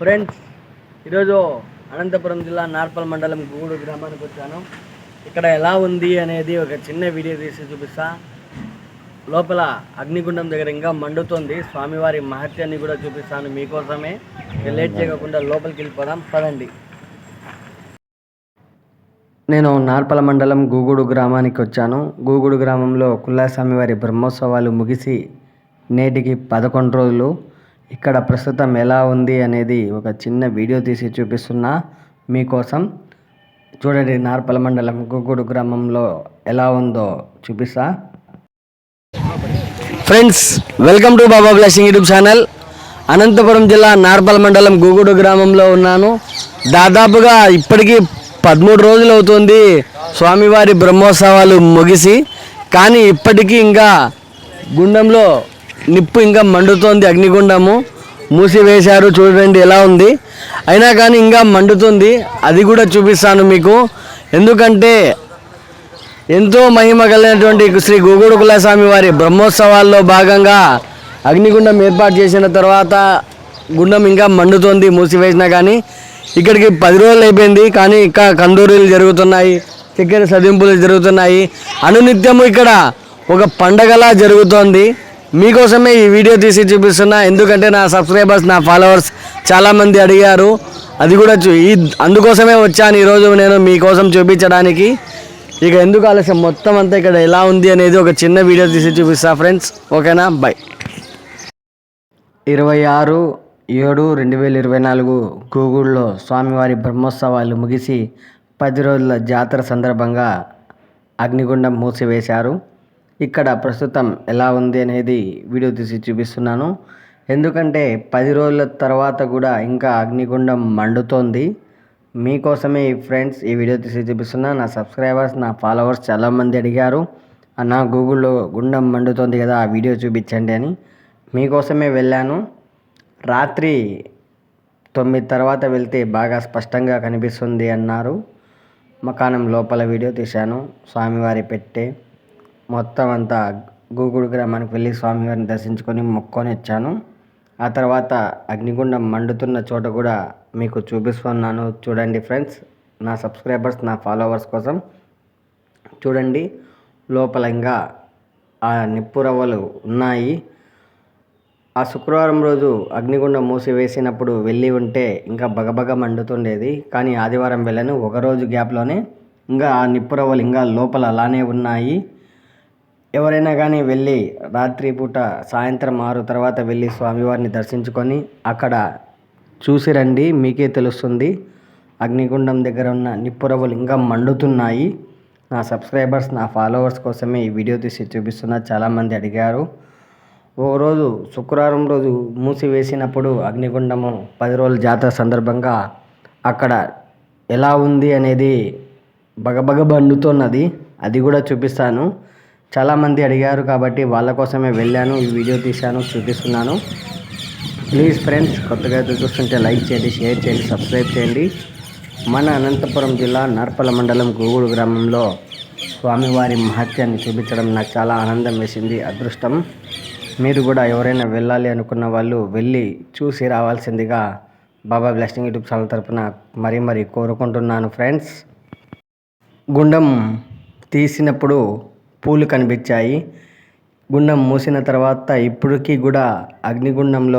Friends ఈరోజు అనంతపురం జిల్లా నార్పల్ మండలం గూడు గ్రామానికి వచ్చాను. ఇక్కడ ఎలా ఉంది అనేది ఒక చిన్న వీడియో తీసి చూపిస్తా. లోపల అగ్నిగుండం దగ్గర ఇంకా మండుతుంది. స్వామివారి మహత్యాన్ని కూడా చూపిస్తాను మీకోసమే. లేట్ చేయకుండా లోపలికి వెళ్ళిపోదాం పదండి. నేను నార్పల మండలం గూగుడు గ్రామానికి వచ్చాను. గూగుడు గ్రామంలో కుల్లాస్వామి వారి బ్రహ్మోత్సవాలు ముగిసి నేటికి పదకొండు రోజులు. ఇక్కడ ప్రస్తుతం ఎలా ఉంది అనేది ఒక చిన్న వీడియో తీసి చూపిస్తున్నా. మీకోసం చూడండి నార్పల మండలం గుగ్గుడు గ్రామంలో ఎలా ఉందో చూపిస్తా. Friends welcome to Baba blessing YouTube channel. Anantapuram జిల్లా నార్పల మండలం గూగుడు గ్రామంలో ఉన్నాను. దాదాపుగా ఇప్పటికీ పదమూడు రోజులు అవుతుంది స్వామివారి బ్రహ్మోత్సవాలు ముగిసి కానీ ఇప్పటికీ ఇంకా గుండంలో నిప్పు ఇంకా మండుతోంది అగ్నిగుండము. మూసివేశారు చూడండి ఎలా ఉంది? అయినా కానీ ఇంకా మండుతుంది. అది కూడా చూపిస్తాను మీకు. ఎందుకంటే ఎంతో మహిమ కలిగినటువంటి శ్రీ గోగుడు కులస్వామి వారి బ్రహ్మోత్సవాల్లో భాగంగా అగ్నిగుండం ఏర్పాటు చేసిన తర్వాత గుండం ఇంకా మండుతోంది మూసివేసినా కానీ. ఇక్కడికి పది రోజులు అయిపోయింది కానీ ఇంకా కందూరీలు జరుగుతున్నాయి చక్కెర సదింపులు జరుగుతున్నాయి. అనునిత్యము ఇక్కడ ఒక పండగలా జరుగుతోంది. మీకోసమే ఈ వీడియో తీసి చూపిస్తున్నా. ఎందుకంటే నా సబ్స్క్రైబర్స్ నా ఫాలోవర్స్ చాలామంది అడిగారు. అది కూడా చూ ఈ అందుకోసమే వచ్చాను ఈరోజు నేను మీకోసం చూపించడానికి. ఇక ఎందుకు ఆలస్యం? మొత్తం అంతా ఇక్కడ ఎలా ఉంది అనేది ఒక చిన్న వీడియో తీసి చూపిస్తా ఫ్రెండ్స్. ఓకేనా? బాయ్ ఇరవై ఆరు ఏడు రెండు వేల ఇరవై నాలుగు గూగుల్లో స్వామివారి బ్రహ్మోత్సవాలు ముగిసి పది రోజుల జాతర సందర్భంగా అగ్నిగుండం మూసివేశారు. ఇక్కడ ప్రస్తుతం ఎలా ఉంది అనేది వీడియో తీసి చూపిస్తున్నాను. ఎందుకంటే పది రోజుల తర్వాత కూడా ఇంకా అగ్నిగుండం మండుతోంది. మీకోసమే ఈ ఫ్రెండ్స్ ఈ వీడియో తీసి చూపిస్తున్నా. నా సబ్స్క్రైబర్స్ నా ఫాలోవర్స్ చాలామంది అడిగారు నా గూగుల్లో గుండం మండుతోంది కదా ఆ వీడియో చూపించండి అని. మీకోసమే వెళ్ళాను. రాత్రి తొమ్మిది తర్వాత వెళ్తే బాగా స్పష్టంగా కనిపిస్తుంది అన్నారు. మకానం లోపల వీడియో తీశాను. స్వామివారి పెట్టే మొత్తం అంతా గూగుడు గ్రామానికి వెళ్ళి స్వామివారిని దర్శించుకొని మొక్కొని వచ్చాను. ఆ తర్వాత అగ్నిగుండం మండుతున్న చోట కూడా మీకు చూపిస్తున్నాను. చూడండి ఫ్రెండ్స్ నా సబ్స్క్రైబర్స్ నా ఫాలోవర్స్ కోసం చూడండి. లోపల ఇంకా ఆ నిప్పు రవ్వలు ఉన్నాయి. ఆ శుక్రవారం రోజు అగ్నిగుండం మూసివేసినప్పుడు వెళ్ళి ఉంటే ఇంకా బగబగ మండుతుండేది. కానీ ఆదివారం వెళ్ళాను. ఒక రోజు గ్యాప్లోనే ఇంకా ఆ నిప్పు రవ్వలు ఇంకా లోపల అలానే ఉన్నాయి. ఎవరైనా కానీ వెళ్ళి రాత్రిపూట సాయంత్రం ఆరు తర్వాత వెళ్ళి స్వామివారిని దర్శించుకొని అక్కడ చూసి రండి మీకే తెలుస్తుంది. అగ్నిగుండం దగ్గర ఉన్న నిప్పురవ్వలు ఇంకా మండుతున్నాయి. నా సబ్స్క్రైబర్స్ నా ఫాలోవర్స్ కోసమే ఈ వీడియో తీసి చూపిస్తున్నా. చాలామంది అడిగారు. ఓ రోజు శుక్రవారం రోజు మూసివేసినప్పుడు అగ్నిగుండము పది రోజుల జాతర సందర్భంగా అక్కడ ఎలా ఉంది అనేది బగబగ బండుతున్నది అది కూడా చూపిస్తాను. చాలామంది అడిగారు కాబట్టి వాళ్ళ కోసమే వెళ్ళాను ఈ వీడియో తీశాను చూపిస్తున్నాను. ప్లీజ్ ఫ్రెండ్స్ కొత్తగా చూస్తుంటే లైక్ చేయండి షేర్ చేయండి సబ్స్క్రైబ్ చేయండి. మన అనంతపురం జిల్లా నర్పల మండలం గూగుడు గ్రామంలో స్వామివారి మహత్యాన్ని చూపించడం నాకు చాలా ఆనందం వేసింది అదృష్టం. మీరు కూడా ఎవరైనా వెళ్ళాలి అనుకున్న వాళ్ళు వెళ్ళి చూసి రావాల్సిందిగా బాబా బ్లెస్సింగ్ యూట్యూబ్ ఛానల్ తరపున మరీ మరీ కోరుకుంటున్నాను ఫ్రెండ్స్ గుండం తీసినప్పుడు పూలు కనిపించాయి. గుండం మూసిన తర్వాత ఇప్పటికీ కూడా అగ్నిగుండంలో